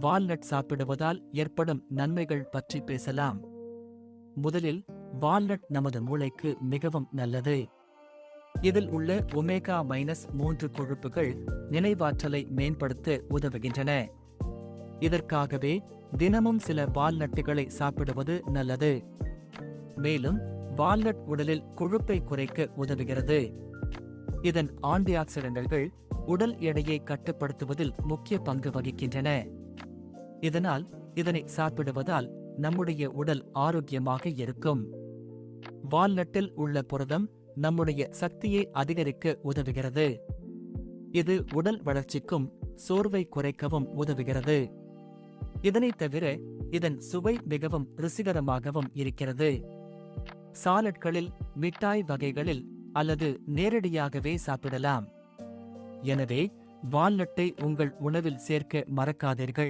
Walnut சாப்பிடுவதால் ஏற்படும் நன்மைகள் பற்றி பேசலாம். முதலில் வால்நட் நமது மூளைக்கு மிகவும் நல்லது. இதில் உள்ள ஒமேகா மைனஸ் மூன்று கொழுப்புகள் நினைவாற்றலை மேம்படுத்த உதவுகின்றன. இதற்காகவே தினமும் சில வால்நட்டுகளை சாப்பிடுவது நல்லது. மேலும் வால்நட் உடலில் கொழுப்பை குறைக்க உதவுகிறது. இதன் ஆன்டி ஆக்சிடென்ட்கள் உடல் எடையை கட்டுப்படுத்துவதில் முக்கிய பங்கு வகிக்கின்றன. இதனால் இதனை சாப்பிடுவதால் நம்முடைய உடல் ஆரோக்கியமாக இருக்கும். வால்நட்டில் உள்ள புரதம் நம்முடைய சக்தியை அதிகரிக்க உதவுகிறது. இது உடல் வளர்ச்சிக்கும் சோர்வை குறைக்கவும் உதவுகிறது. இதனைத் தவிர இதன் சுவை மிகவும் ருசிகரமாகவும் இருக்கிறது. சாலட்களில் மிட்டாய் வகைகளில் அல்லது நேரடியாகவே சாப்பிடலாம். எனவே வால்நட்டை உங்கள் உணவில் சேர்க்க மறக்காதீர்கள்.